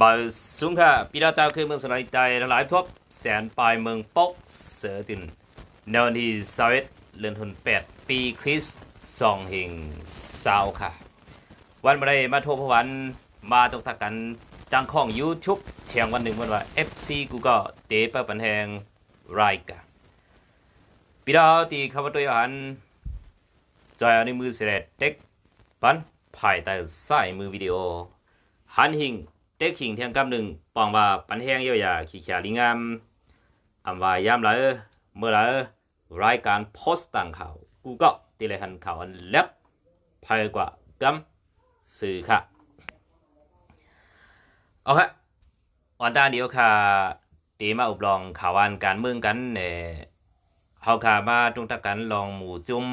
มาสูงค่ะพี่น้องเจ้าคือเมืองสลายใจหลายทบแสนปลายเมืองปกเสือตินแนวนี้สวิตเลือนทุนแปดปีคริสต์สองหิงสาวค่ะ วันมาได้มาโทรพวันมาตกทักกันจังของ YouTube เที่ยงวันหนึ่งวันว่า FC กูก็เตะปะปันแหงไรกะพี่น้องที่เข้ามาตัวหันจอยเอาในมือเสด็จเด็กปันภายใต้สายมือวิดีโอหันหิง เด็กหิงเทียงกำหนึ่งปองว่าปันแห้งเยียวยาขี้เขียลิงามอำว่ายามเลยเมื่อไรรายการโพสต์ต่างข่าวกูก็ตีเลยหันข่าวอันเล็บภายกว่ากำสื่อค่ะโอเควันตาเดียวค่ะตีมาอุบลองข่าววันการเมืองกันเนี่ยเฮาค่ะมาตรงตะกันลองหมู่จุ้ม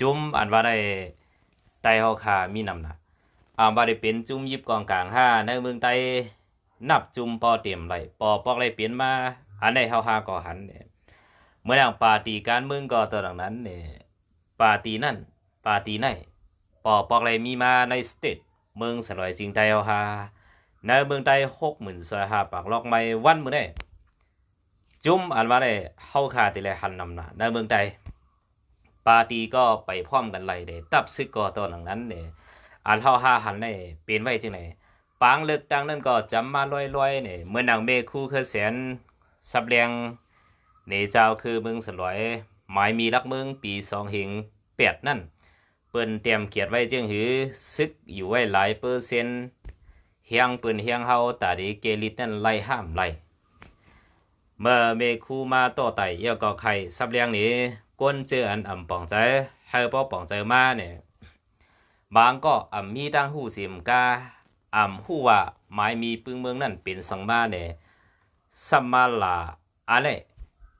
จุ้มอันว่าได้ไตเฮาค่ะมีนำหนะ อ่าว่าได้เป็นจุ้มยิบกองกลางห้าในเมืองไตนับจุ้มปอเตรียมไหลปอปอกไหลเปลี่ยนมาอันใดเฮาหาก็หันเนี่ยเมื่ออย่างปาร์ตีการเมืองก็ตอนหลังนั้นเนี่ยปาร์ตีนั่นปาร์ตีไหนปอปอกไหลมีมาในสเตทเมืองสลอยจริงไตเฮาหาในเมืองใดหกหมื่นสอยหาปากลอกไม่วันมื้อนี้จุ่มอันว่าได้เฮาคาติเลยหันนำหน้าในเมืองใดปาร์ตี้ก็ไปพร้อมกันไล่เด้ตับซึกก็ตอนหลังนั้นเนี่ย อันเฮาหาหันได้เป็นไว้จังไดปางเลือกตั้งนั้นก็จำมาลอยๆเนี่ยเมื่อนางเมคู่คือแสนสับแรงเนเจ้าคือเมืองสลอยหมายมีรักเมืองปี2หิง8นั่นเปิ้นเตรียมเขียนไว้จึงหือซึกอยู่ไว้หลายเปอร์เซ็นต์เฮียงปืนเฮียงเฮาตาดีเกลิตนั่นไล่ห้ามไล่เมื่อเมคูมาต่อไต่เยาก็ไข่ซับเลียงนี้ก้นเจออันอ่ำป่องใจให้ป้อป่องใจมาเนี่ย บางก็อ่ำมีดังหูเสียมกาอ่ำหูว่าหมายมีปึงเมืองนั่นเป็นสังมาเนี่ยสัมมาลาอะไร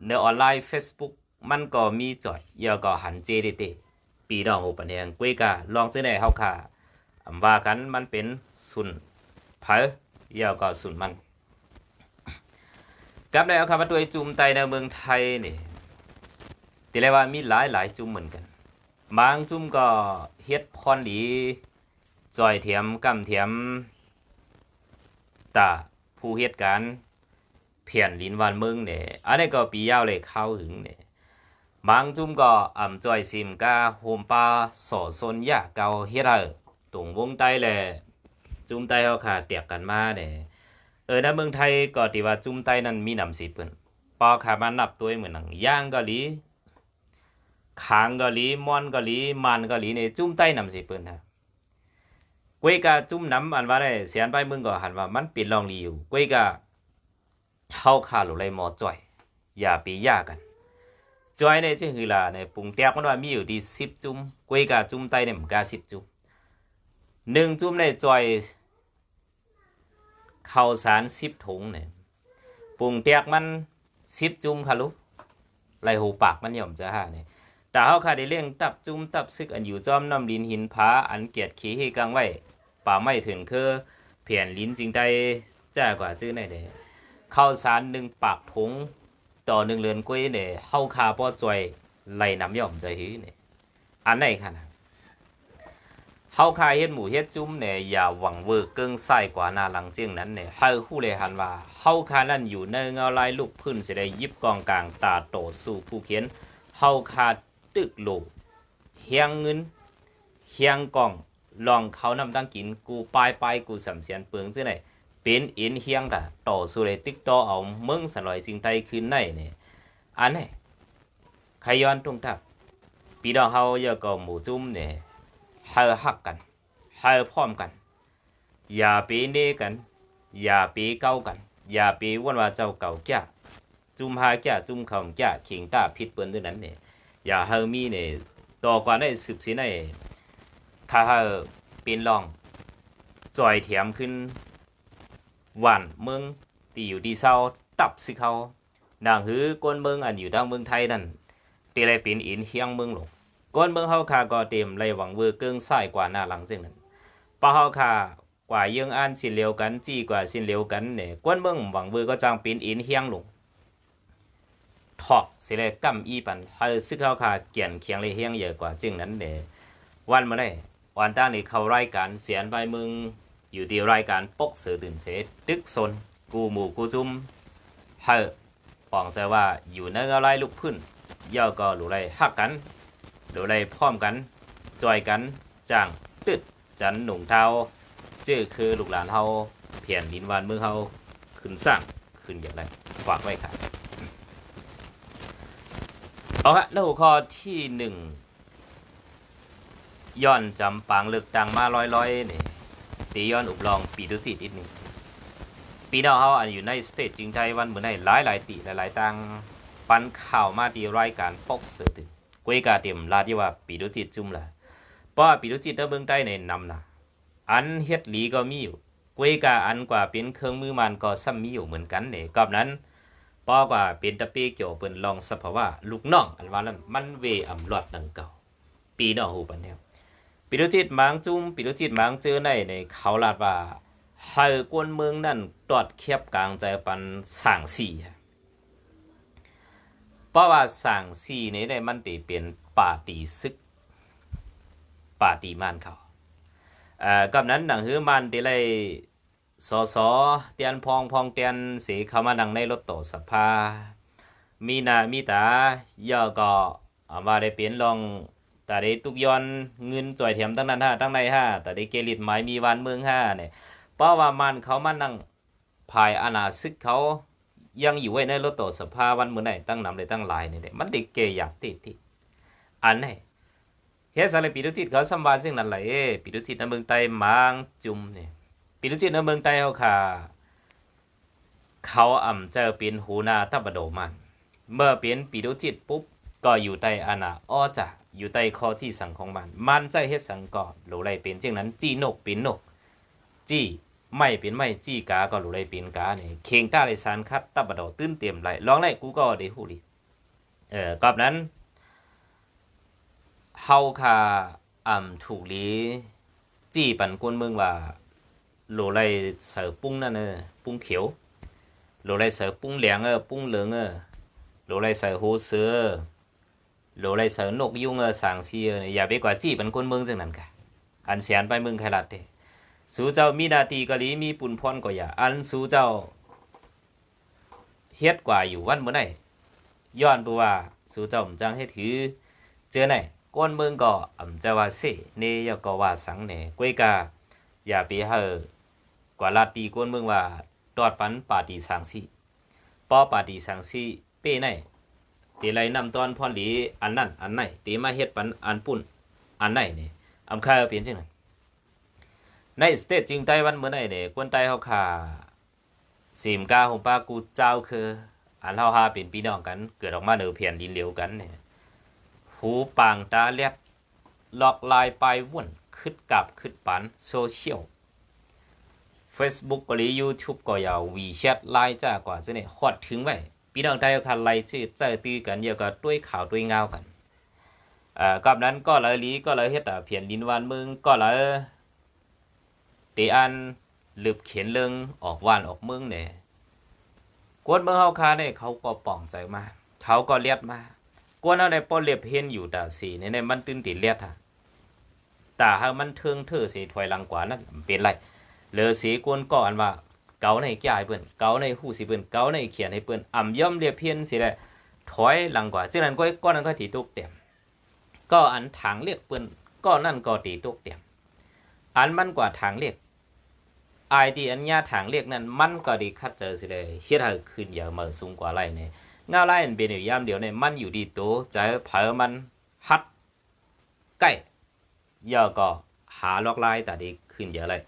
ในออนไลน์ Facebook มันก็มีจ่อยเยาก็หันเจดิเตปีดองหูปันแหงกุ้ยกาลองเจอได้เฮาค่ะอำว่ากันมันเป็นสุนเผาเยาก็สุนมันกับได้เอาคำว่าตัวจุ่มไตในเมืองไทยนี่ตีเลยว่ามีหลายหลายจุ่มเหมือนกัน บางจุ่มก็เฮ็ดพรดีจอยเถียมกำเถียมตาผู้เฮ็ดการเพียนลินวันเมืองเนี่ยอันนี้ก็ปียาวเลยเข้าหึงเนี่ยบางจุ่มก็อ่ำจอยซิมกาโฮมปาสอซนยาเกาเฮ็ดเอาตรงวงใต้แหละจุ่มไตเขาขาเตียกกันมาเนี่ยเออในเมืองไทยก็ที่ว่าจุ่มไตนั้นมีนำสีเปิ้นปอขามานับตัวเหมือนหนังย่างเกาหลี ขางกาหลีมอนกาหลีมันกาหลีนี่จุ่มไตนำสีเปิ้นฮะกวยกาจุ่มน้ำอันว่าได้เสียนไปมึงก็หันว่ามันปิดลองรีอยู่กวยกาเท่าขาหลุเลยหมอจ่อยอย่าปียากันจอยเนี่ยจึงคือล่ะในปุงแตกมันว่ามีอยู่ที่สิบจุ่มกวยกาจุ่มไตเนี่ยมันกาสิบจุ่มหนึ่งจุ่มในจอยข้าวสารสิบถุงเนี่ยปุงเตียกมันสิบจุ่มค่ะลูกไรหูปากมันย่อมจะหาเนี่ย แต่เขาค่ะได้เลี้ยงตับจุ่มตับซึกอันอยู่จอมน้ำลินหินผาอันเกียดขี้ให้กังไว้ป่าไม่ถึงคือเพียนลิ้นจริงได้จ้ากว่าจื้อในเด้ข้าวสารหนึ่งปากถุงต่อหนึ่งเรือนกล้วยเนี่ยเข้าคาป้อจอยไหลน้ำย่อมใจหื้อเนี่ยอันไหนค่ะนะเฮาคาเฮ็ดหมูเฮ็ดจุ้มเนี่ยอย่าหวังเวอร์เกิงไส้กว่าหน้าหลังเจียงนั้นเนี่ยเฮาฮู้เลยหันว่าเฮาคานั่นอยู่ในเงาลายลูกพื้นสิได้ยิบกองกลางตาโตสู่ผู้เขียนเฮาคา ตึกโลเฮียงเงินเฮียงกองลองเขานำตั้งกินกูปายปายกูสำเสียนเปิงซื่อไหนเป็นอินเฮียงตาต่อสู่เลยติ๊กต่อเอาเมืองสลอยจริงไตคืนในเนี่ยอันนี้ใครย้อนตรงทับปีดอเฮาอย่าก็หมูจุ้มเนี่ยเฮาฮักกันเฮาพร้อมกัน อย่าไปเน่กัน อย่าไปเก้ากัน อย่าไปวันว่าเจ้าเก่าแก่จุ่มหาแก่จุ่มคำแก่ขิงตาพิษเปิ้นด้วยนั้นเนี่ย อย่าเฮามีเนี่ยต่อกว่าในสืบสิในถ้าเฮาเป็นรองจ่อยเถียมขึ้นหวานเมืองที่อยู่ดีเศร้าตับสิเขานางหือกวนเมืองอันอยู่ทางเมืองไทยนั่นตีไรเป็นอินเฮียงเมืองหลงก้นเมืองเฮาคาก็เต็มเลยหวังเวอร์เกิงซ้ายกว่าหน้าหลังซึ่งนั้นปะเฮาคากว่ายังอ่านสินเลียวกันจี้กว่าสินเลียวกันเนี่ยก้นเมืองหวังเวอร์ก็จังเป็นอินเฮียงหลง ทอกสิเลยกำอีปันเฮาซึกเฮาคาเกี่ยนเคียงเลยเฮียงเยอะกว่าจึงนั้นเนี่ยวันมาได้วันตั้งนี่เขารายการเสียนไปมึงอยู่ที่รายการปกเสือตื่นเสตึกซนกูหมู่กูจุ้มเฮอปองใจว่าอยู่ในอะไรลุกพื้นย่อก็หลูไรฮักกันหลูไรพร้อมกันจอยกันจ้างตึดจันหนุ่งเทาจื้อคือลูกหลานเฮาเพียนดินวานมือเฮาขึ้นสร้างขึ้นอย่างไรฝากไว้ค่ะ เอาละแล้วหัวข้อที่หนึ่งย้อนจำปางเลือกตังมาลอยๆนี่ตีย้อนอุบลองปีดุสิตอีกนึงปีนอเฮาอันอยู่ในสเตจจริงใจวันเหมือนในหลายหลายตีหลายๆตังปันข่าวมาดีรายการปกเสือตึงกุยกาเตรียมลาที่ว่าปีดุจิตจุ่มละเพราะปีดุจิตเมืองใต้ในนำนะอันเฮ็ดหลีก็มีอยู่กุยกาอันกว่าเป็นเครื่องมือมันก็ซ้ำมีอยู่เหมือนกันเนี่ยกอบนั้น ป้อกว่าเป็นตะปีเกี่ยวเปิ้นลองสภาวะลูกน้องอันว่านั้นมันเวอำลอดดังเก่าปีนอหูปันเนี่ยปิรุจิตหมางจุ้มปิรุจิตหมางเจอในในเขาลาดว่าไฮกวนเมืองนั่นตอดเคียบกลางใจปันสั่งสี่เพราะว่าสั่งสี่นี้ในมันติเป็นป่าตีซึกป่าตีมานเขาเอ่อกับนั้นหนังฮือมันติเลย สอสอเตียนพองพองเตียนสีเข้ามานั่งในรถโตสภา มีนามีตาย่อก็เอามาได้เปลี่ยนลองแต่ได้ตุกย้อนเงินจ่อยเทียมตั้งนั้นห้าตั้งในห้าแต่ได้เกลิดหมายมีวันเมืองห้าเนี่ยเพราะว่ามันเขามานั่งภายอาณาซึกเขายังอยู่ไว้ในรถต่อสภาวันเมื่อไหนตั้งนำเลยตั้งหลายเนี่ยมันได้เกยอยากติดที่อันไหนเฮ็ดสารปีดุติดเขาสัมบาซึ่งนั่นแหละเอ้ปีดุติดในเมืองไทยมางจุมเนี่ย ปีดุติดในเมืองไทยเขาค่ะ เขาอ่ำเจอเป็นหูนาทับดโดมัน เมื่อเป็นปีดุจิตปุ๊บ ก็อยู่ใต้อาณาอ้อจ่าอยู่ใต้ข้อที่สั่งของมัน มันใจเฮ็ดสังก่อนหรือไรเป็นเช่นนั้น จี้นกเป็นนก จี้ไม่เป็นไม่จี้กาก็หรือไรเป็นกาเนี่ยเข่งก้าเลยสารคัดตับบดตื้นเตรียมไรลองไรกูก็ได้ฮู้ดิเออกอบนั้นเฮาคาอ่ำถูกหลีจี้ปันกวนเมืองว่า lô lại sở bung là nè bung kiểu lô lại sở bung lẻng ở bung lớn ở lô lại sở hồ sơ lô lại sở nộp dung ở sáng si ở này, biết quả chỉ vẫn quân mương dừng nản cả ăn xén bay mương khai lạt thế số cháu mi đa tì cái lý mi bùn phon của nhà ăn số cháu hết quả dù văn bữa này yon bùa số cháu mình trang hết thứ chưa này quân mương cỏ ẩm cháu và sĩ nê yêu cỏ và sáng nè quê cả อย่าไปเหอ กว่าลาตีก้นเมืองว่าตอดปันปาตีสังสีปอปาตีสังสีเป้ไหนตีไรนำตอนพรหลีอันนั้นอันไหนตีมาเฮ็ดปันอันปุ่นอันไหนนี่อำค่าเปลี่ยนจังนั้นในสเตทจริงไต้วันเมื่อไหร่เนี่ยกวนไต้เฮาค่าสิมกาของป้ากูเจ้าคือ อันเฮาหาเป็นพี่น้องกัน เกิดออกมาเนือเพียนดินเหลวกันเนี่ยหูปางตาเลียบหลอกลายไปวุ่นคึดกับคึดปันโซเชียล Facebook ก็หรือ YouTube ก็ยาว WeChat ไลน์จ้ากว่าจะเนี่ยฮอดถึงไว้พี่น้องไทยคันไล่ชื่อเจอตื้อกันเยอะก็ด้วยข่าวด้วยเงากันอ่อกับนั้นก็เลยลีก็เลยเฮ็ดอะเพียนดินวานมึงก็เลยตีอันลึบเขียนเรื่องออกวานออกเมืองเนี่ยกวนเมืองเฮาคาเนี่ยเขาก็ป่องใจมาเขาก็เลียดมากวนเอาได้ป้อเลียบเห็นอยู่ตาสีเนี่ยเนี่ยมันตื่นติเลียดฮะแตาหามันเทิงเธอสีถอยหลังกว่านั้นเป็นไร เหลือสีกวนก่อนว่า เกาในจ่ายเปิ้นเกาในหูสิเปิ้นเกาในเขียนให้เปิ้นอ่ำย่อมเรียบเพียนสิได้ถอยหลังกว่าจากนั้นก็ก้อนนั้นก็ตีตุกเต็มก็อันทางเรียกเปิ้นก็นั่นก็ตีตุกเต็มอันมันกว่าทางเรียกไอดีอันญาทางเรียกนั้นมันก็ดีคัดเจอสิเลยเฮ็ดให้ขึ้นอย่ามาสูงกว่าไรเนี่ยเงาไล่เป็นอยู่ยามเดียวเนี่ยมันอยู่ดีโตใจเผอมันฮัดใกล้ย่อก็หาลอกไล่แต่ดีขึ้นเยอะเลย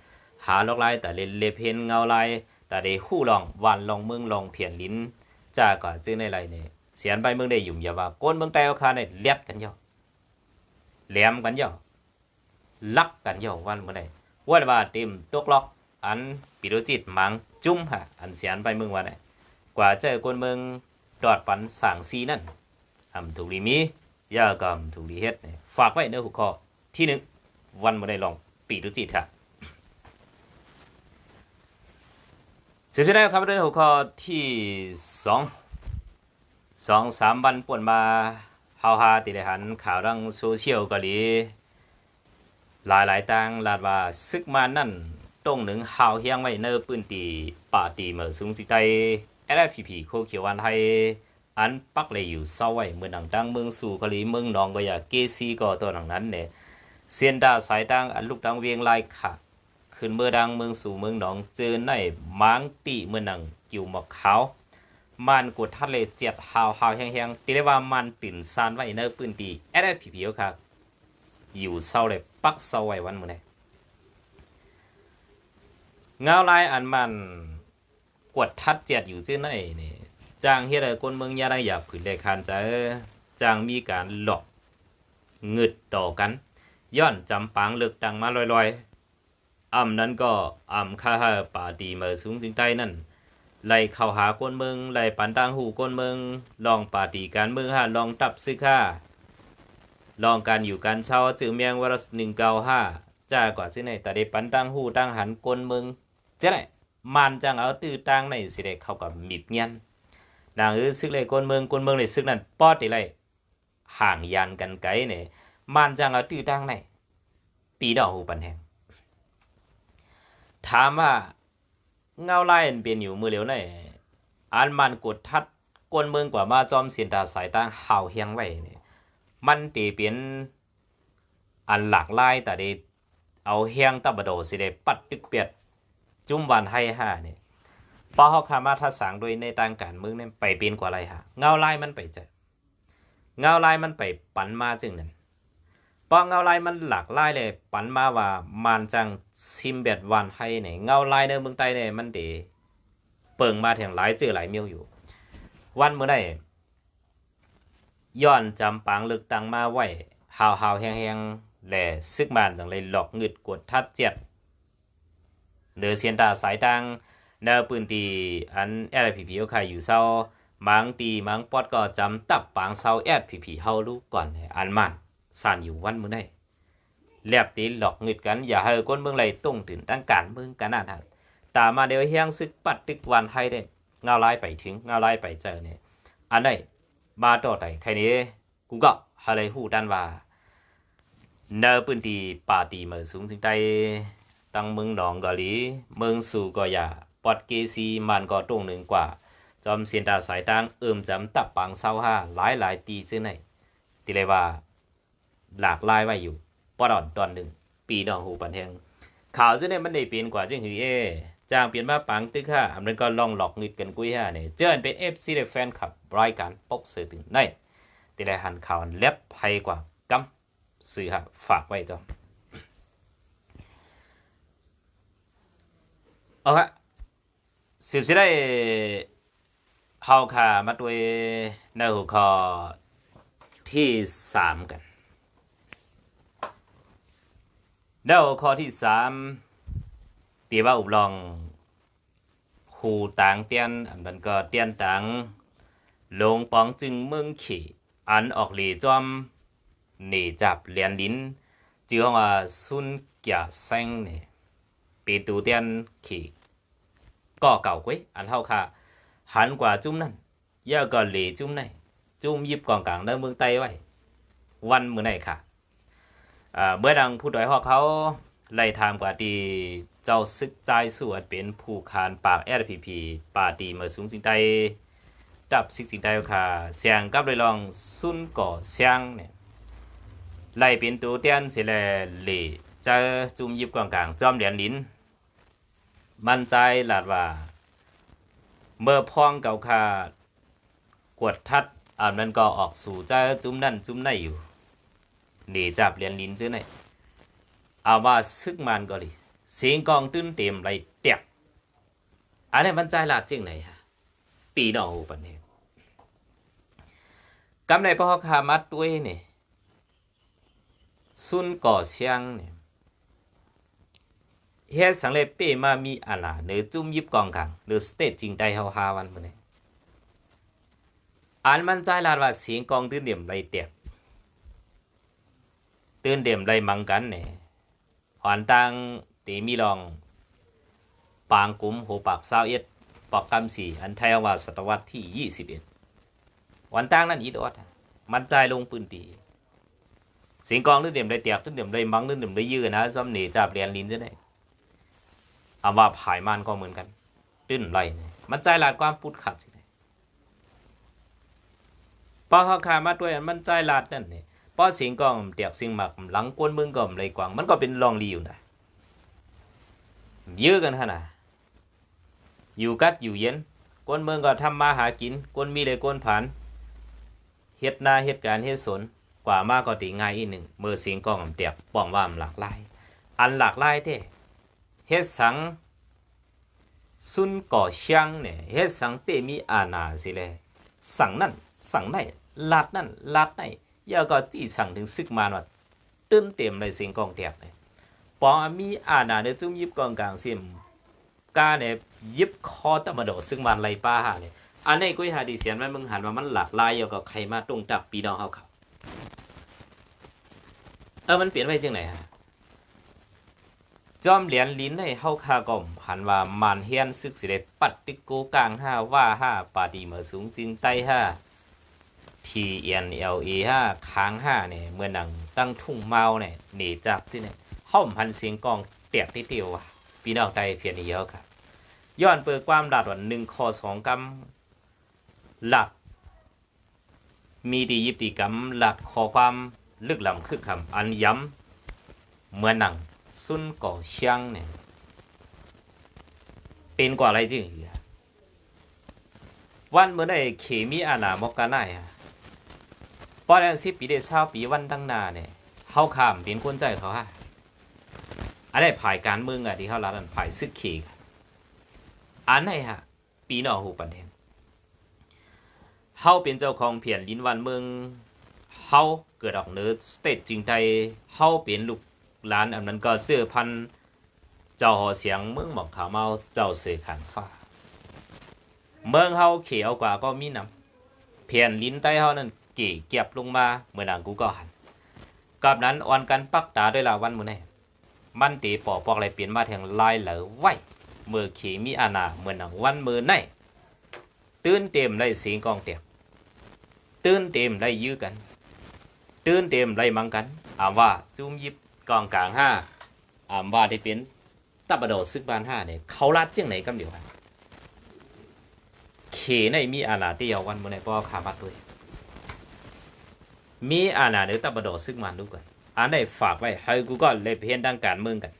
หาลอกไล่แต่เลเลเพนเงาไล่แต่ได้คู่ลองวันลองเมืองลองเพียนลิ้นจ้าก็จื้อในไรเนี่ยเสียนไปเมืองได้ยุ่มอย่าว่าก้นเมืองแต่เอาคาเนี่ยเลียดกันย่อแหลมกันย่อลักกันย่อวันเมื่อใดว่าว่าเต็มตกล็อกอันปิโรจิตมังจุ้มฮะอันเสียนไปเมืองวันไหนกว่าเจอก้นเมืองดอดปันสางซีนั่นทำถูกดีมีย่ากรรมถูกดีเฮ็ดเนี่ยฝากไว้เนื้อหัวข้อที่หนึ่งวันเมื่อใดลองปิโรจิตค่ะ สุดท้ายครับเรื่องหัวข้อที่สองสองสามวันป่วนมาเฮาฮาติได้หันข่าวดังโซเชียลเกาหลีหลายหลายต่างลาดว่าซึกมานั่นตรงหนึ่งหาวเฮียงไว้เนอปืนตีป่าตีเหมือสูงสิได้แอดพีพีโคเขียววันไทยอันปักเลยอยู่เศร้าไว้เมื่อหนังดังเมืองสู่เกะลีเมืองนองก็อย่าเกซีก็ตัวหนังนั้นเนี่ยเสียนดาสายดังอันลูกดังเวียงไล่ค่ะขึ้ นเมื่อดังเมืองสู่เมืองหนองเจอในมังตีเมื่อหนังอยู่หมอกขามันกดทะเลเจ็ดหาวหาวแห้งๆตีเรียกว่ามันติ่นซานไว้เนอปืนตีแอดพีพีครับอยู่เศร้าเลยปักเศร้าไว้วันเมื่อไหเงาลายอันมันกดทัดเจ็ดอยู่ที่ไหนนี่จางเฮ็ดให้คนเมืองยาได้อยากผืนเลยคันจะจางมีการหลอกเงึดต่อกัน ย้อนจำปางเลือกดังมาลอยๆ อ่ำนั้นก็อ่ำค่าป่าดีเมือสูงจึงใต้นั่นไล่เข้าหาคนเมืองไล่ปันตังหูคนเมืองลองป่าดีการเมืองฮะลองตับซึกค่าลองการอยู่การเช่าจือเมียงวรสหนึ่งเก้าห้าจ้ากว่าที่ไหนแต่ได้ปันตังหูตั้งหันคนเมืองเจ๊ไหนมันจังเอาตื้อตังในสิเด็กเข้ากับมีบเงี้ยนนางเออซึกเลยคนเมืองคนเมืองเลยซึกนั้นปอดอะไรห่างยันกันไกลเนี่ยมันจังเอาตื้อตังในปีดอกหูปันแหง ถามว่าเงาไล่เปลี่ยนอยู่มือเหลียวไหนอันมันกดทัดกวนเมืองกว่ามาจอมเสียนตาสายตั้งห่าวเฮียงไว้เนี่ยมันตีเปลี่ยนอันหลากหลายแต่เดเอาเฮียงตะบะโดสิเดปัดตึกเปียด จุ่มวันให้ห้าเนี่ยพอเขาคามาทัดสางโดยในทางการเมืองเนี่ยไปเปลี่ยนกว่าไรฮะเงาไลายมันไปเจอเงาไลายมันไปปันมาจึงนั้น พอเงาลายมันหลากหลายเลย ปันมาว่ามันจังซิมเบ็ดวันให้เนี่ยเงาลายในเมืองใต้เนี่ยมันเดเปิงมาถึงหลายเจอหลายเมียวอยู่ วันเมื่อไหร่ย้อนจำปางลึกดังมาไว้หาวหาวแห้งๆแหล่ซึกมานจังเลยหลอกงึดกดทัดเจ็ดเนือเสียนตาสายตังเนือปืนตีอันแอดพีพีเขาอยู่เศร้ามังตีมังปอดก็จำตับปางเศร้าแอดพีพีเฮาลูกก่อนอันมัน สานอยู่วันมื้อได้แลบตีหลอกเงิดกัน อย่าให้คนเมืองไหลต้งถึงตั้งการเมืองกันนั่นฮะตามาเดียวเฮียงซึกปัดตึกวันให้เด้เงาลายไปถึงเงาลายไปเจอเนี่ยอันไหนมาต่อไหนใครนี้กูก็ฮาเลยฮู้ดันว่าเนอปืนตีป่าตีเมือสูงถึงได้ตั้งเมืองหนองกะลีเมืองสู่ก็อย่าปอดเกซีมันก็ตรงหนึ่งกว่า จอมเสียนตาสายตังเอิ่มจำตับปังเศร้าห้าหลายหลายตีซื้อไหนติเลยว่า หลากหลายไว้อยู่ปอดอนตอนหนึ่งปีดองหูปันแหงข่าวซื้อเนี่ยมันได้เปลี่ยนกว่าจึงหือเอจ้างเปลี่ยนมาปังตึกห้าอำนั้นก็ลองหลอกเงิดกันกุ้ยห้าเนี่ยเจอเป็นเอฟซีแฟนคลับรายการปกเสือถึงในติเลยหันข่าวเล็บไพกว่ากำสื่อฮะฝากไว้จอมเอาฮะสิบสิได้เฮาค่ะมาด้วยในหัวข้อที่สามกัน ในหัวข้อที่สามตีว่าอุบลองหูต่างเตียนอันนั้นก็เตียนต่างลงปองจึงเมืองขี่อันออกหลีจอมหนีจับเหรียญลิ้นจือว่าซุนเกียแซงเนี่ยปีตูเตียนขี่ก็เก่ากว่าอันเท่าค่ะหันกว่าจุ้มนั่นเยอะก็หลีจุ้มในจุ้มยิบกองกลางในเมืองไต้ไว้ วันมือไหนค่ะ เมื่อดังผู้ดอยฮอกเขาไล่ทามกว่าดีเจ้าซึกใจสวดเป็นผู้คานปากแอดพีพีป่าดีเมื่อสูงสิงใดดับสิกสิงใดค่ะเสียงกับเลยลองซุนก่อเสียงเนี่ยไล่เป็นตัวเตียนเสียแลหลีเจอจุ่มยิบกองกลางจอมเหรียญลิ้น มั่นใจหลาดว่า เมื่อพ้องเก่าคากวดทัดอ่านมันก็ออกสู่เจอจุ่มนั่นจุ่มนั่นอยู่ กอันนี้มั่นใจหลาดจริงไหนฮะปีนอหูปันเนี่ยกำในพ่อคามัดด้วยเนี่ยซุนก่อเชียงเนี่ยเฮ็ดสังเลเป้มามีอะล่ะเนือจุ่มยิบกองกลางหรือสเตจจริงใจเฮาหาวันมื้อนี้อันมันใจลาว่าเสียงกองตื่นเดี่ยมไรเตียก ตื่นเดี่มไรมังกันเนี่ยหอนตังตีมีลอง ปางกุมโหปากเศร้าเอ็ดปอกคำสี่อันไทยว่าศตวรรษที่ยี่สิบเอ็ดวันตั้งนั้นอีดอดมันใจลงปืนตีสิงกองนึกเ điểm đầy tiệc นึก điểm đầy mắng นึก điểm đầy dư นะ xóm nỉ chạp đèn lín thế này อาว่าผายมันก็เหมือนกันตื้นไรเนี่ยมันใจหลาดความปุดขัดสิเนี่ยพอเขาขามาด้วยอันมันใจหลาดนั่นเนี่ย พอสิงกองเตียกสิงหมักหลังกวนมึงก็เลยกว่างมันก็เป็นลองลีอยู่นะยื้อกันขนาดอยู่กัดอยู่เย็นกวนเมืองก็ทำมาหากินกวนมีเลยกวนผ่านเฮ็ดนาเฮ็ดการเฮ็ดสนกว่ามากก็ตีง่ายอีกหนึ่งเมื่อสิงกองเตียกป้องว่ามหลากหลาย อันหลากหลายเด้เฮ็ดสังซุนก่อชียงเนี่ยเฮ็ดสังเปมีอาณาสิเลยสังนั่นสังไหนลาดนั่นลาดไหน ย่าก็จี้สั่งถึงซึกมานว่าตื้นเต็มเลยสิ่งกองเตียกเลยปอมีอาณาเนจุ้มยิบกองกลางซิมกาเนี่ยยิบคอตะมาโดซึ่งมันไรป้าหาเนี่ยอันนี้กุยหาดีเสียนไว้มึงหันว่ามันหลากหลายยู่กับใครมาตรงตับปีน้องเขาเขาเออมันเปลี่ยนไปจังไหนฮะจอมเหรียญลิ้นในเฮาคากอมหันว่ามานเฮียนซึกสิได้ปัดติโกกลางห้าว่าห้าปาดีเหมือสูงจิงใต้ห้า ทีเอ็นเอลเอห้าค้างห้าเนี่ยเมื่อหนังตั้งทุ่งเมาเนี่ยหนีจับที่เนี่ยห้อมพันเสียงกองเตียกที่เดียวว่ะพี่น้องไตเพียนเยอะค่ะย้อนเปิดความดาดวันหนึ่งข้อสองกำหลัก มีดียิบตีกำหลักขอความลึกล้ำคือคำอันย้ำเมื่อหนังซุนก่อเชียงเนี่ยเป็นกว่าอะไรจริงวันเมื่อได้เขมีอาณามกกาไนอะ พอแล้วสิปีเดชาวปีวันดังนาเนี่ยเขาขามเป็นคนใจเขาฮะอันนี้ภายการเมืองอะที่เขาลัดอันภายซึกเขกอันไหนฮะปีหนอหูปันเทงเขาเป็นเจ้าของเพียนลินวันเมืองเขาเกิดออกเนื้อสเตทจริงใจเขาเป็นลูกหลานอันนั้นก็เจอพันเจ้าหอเสียงเมืองหมอกขาวเมาเจ้าเสือขันฟ้า เมืองเฮาเขียวกว่าก็มีน้ำเพียนลิ้นใต้เฮานั้น กี่เก็บลงมาเมื่อนางกูก็หันกับนั้นอ่อนกันปักตาด้วยละวันมื้อนี้มันตีปอปอกอะไรเปลี่ยนมาแทงลายเหลอไหวเมื่อขีมีอาณาเมื่อนางวันมือในตื่นเต็มได้สียงกองเตียบตื่นเต็มได้ยื้อกัน ตื่นเต็มได้มังกันอามว่าจุ้มยิบกองกลางห้าอ่ามว่าที่เป็นตับดอซึกบานห้าเนี่ยเขาลัดเจียงไหนกำเดียวกันเขในมีอาณาเตียววันมือไหร่ป้อขาบัดด้วย มีอาณาเดี๋ยวตับดอซึกมันดูกันอันไหนฝากไว้ให้กูก็เลยเพียนดังการเมืองกัน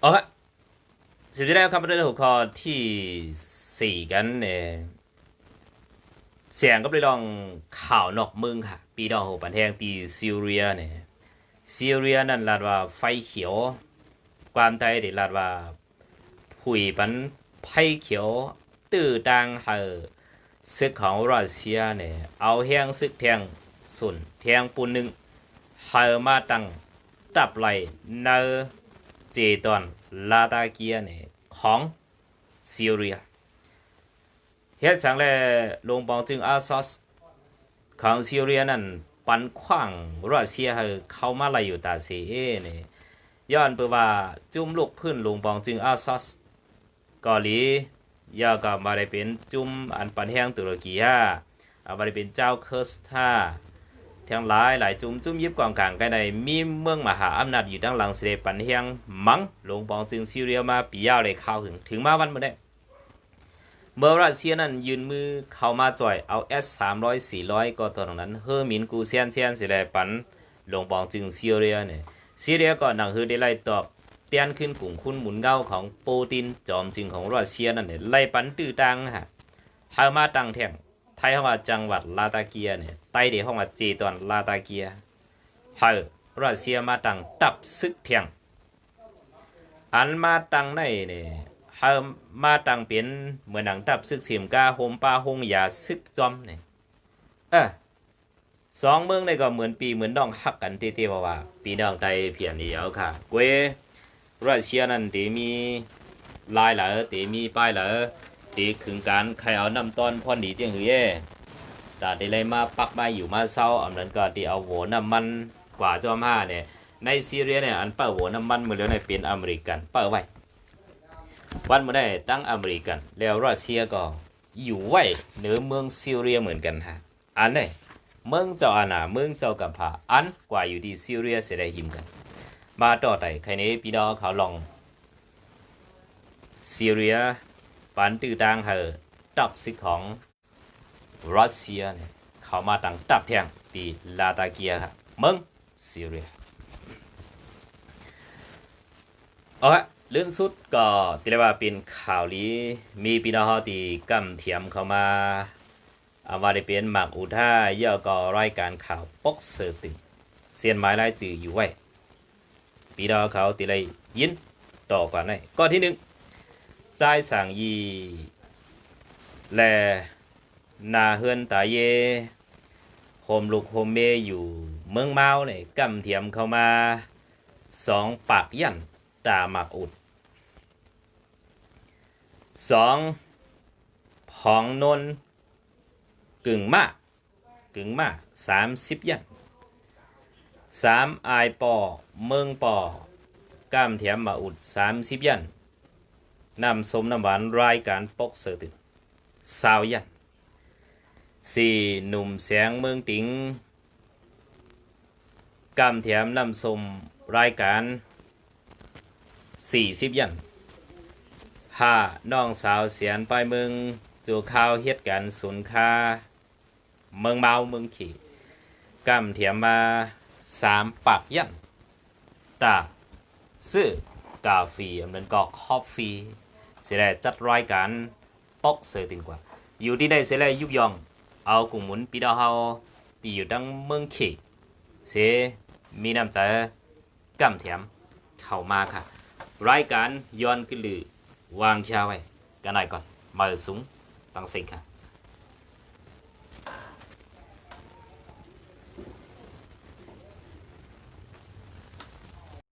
เอาละสุดท้ายแล้วครับเรื่องหัวข้อที่สี่กันเนี่ยเสียงก็ไปลองข่าวนอกเมืองค่ะ ปีดองหปันแทงตีซีเรียเนี่ยซีเรียนั่นลาดว่าไฟเขียว ความไทยเดลาดว่าผุยปันไฟเขียว ตื้อดังเฮอ ซึกของรัสเซียเนี่ยเอาแห้งซึกแทงสุนแทงปูนหนึ่งเฮอมาตั้งตับไหลเนอเจตอนลาตาเกียเนี่ยของซีเรียเฮ็ดสังแลลงปองจึงอาซอสของซีเรียนั่นปันขว้างรัสเซียให้เข้ามาไหลอยู่ตาเสเอนี่ยย้อนเปว่าจุ่มลูกพื้นลงปองจึงอาซอสเกาหลี ยาก็มาได้เป็นจุ่มอันปันแห้งตุรกีฮะอามาได้เป็นเจ้าเคิร์สทาทั้งหลายหลายจุ่มจุ่มยิบกองกลางกันในมีเมืองมหาอำนาจอยู่ดังหลังเสด็จปันแห้งมังลงปองจึงซีเรียมาปียาวเลยเข้าถึงถึงมาวันเมื่อได้เมื่อรัสเซียนั้นยืนมือเข้ามาจ่อยเอา S 3 0 0 400ก็ตอนนั้นเฮอร์มินกูเซียนเซียนสิแลปันลงปองจึงซีเรียเนี่ยซีเรียก็หนังฮือได้ไล่ตอบ เตียนขึ้นกลุ่มคุณหมุนเงาของโปตินจอมจึงของรัสเซียนั่นเนี่ยไล่ปันตื้อตังฮะเฮามาตังแท่งไทยเข้ามาจังหวัดลาตาเกียเนี่ยใต้เดียเข้ามาเจตอนลาตาเกียเฮารัสเซียมาตังตับซึกแท่งอันมาตังในเนี่ยเฮามาตังเป็นเหมือนหนังตับซึกเสียมกาโฮมปลาฮงยาซึกจอมเนี่ยเออสองเมืองนี่ก็เหมือนปีเหมือนน้องฮักกันเตี้ๆว่าว่าปีน้องไตเพียนเดียวค่ะเกว รัสเซียนั่นตีมีลายเหลอตีมีป้ายเหลอตีขึงการใครเอาน้ำต้นพ่อหนีเจียงหือเย่แต่ตีเลยมาปักมาอยู่มาเศร้าอันนั้นก็ตีเอาโหน้ำมันกว่าจอมห้าเนี่ยในซีเรียเนี่ยอันเป้าโหน้ำมันมือแล้วในเป็นอเมริกันเป้าไว้วันเมื่อได้ตั้งอเมริกัน แล้วรัสเซียก็อยู่ไว้เหนือเมืองซีเรียเหมือนกันฮะอันนี้เมืองเจ้าอาณาเมืองเจ้ากัมพาอันกว่าอยู่ที่ซีเรียเสียได้หิมกัน มาต่อไต่ใครนี้พี่น้องเขาลองซีเรียปันตื้อดังเหอตับซิของรัสเซียเนี่ยเขามาตั้งตับแทงตีลาตาเกียครับเมืองซีเรียเอาละเรื่องสุดก็ตีเรียกว่าเป็นข่าวลีมีพี่น้องเขาตีกำเทียมเข้ามาอามาได้เป็นหมักอุท่าเย่อก็รายการข่าวปกเสือตึงเสียนไม้ลายจืออยู่ไว้ ปีดอเขาติเลยยินต่อก่อนเลยก็ที่หนึ่งใจสั่งยีแลนาเฮือนตาเยโฮมลูกโฮมเมอยู่เมืองเมาเนี่ยกำเทียมเข้ามาสองปากยันตาหมักอุดสองผองนนกึ่งมากกึ่งมากสามสิบยัน สามอายปอเมืองปอก้ามเทียมมาอุดสามสิบยันนำสมน้ำหวานรายการปกเสือตึกสาวยันสี่หนุ่มแสงเมืองติงก้ามเทียมนำสมรายการสี่สิบยันห้าน้องสาวเสียนไปเมืองจูข้าวเฮ็ดกันศูนย์ค่าเมืองเมาเมืองขี่ก้ามเทียมมา สามปากยันตาซื้อกาแฟอันนั้นก็คอฟฟี่เสียแลจัดรายการปอกเสือติงกว่า อยู่ที่ได้เสียแลยุบยอง เอากลุ่มหมุนปีดาเฮาตีอยู่ดังเมืองเขเสมีน้ำใจกำเถียมเข้ามาค่ะ รายการย้อนขึ้นลือวางเช้าไว้ กันไหนก่อนมาสูงตั้งสิงค่ะ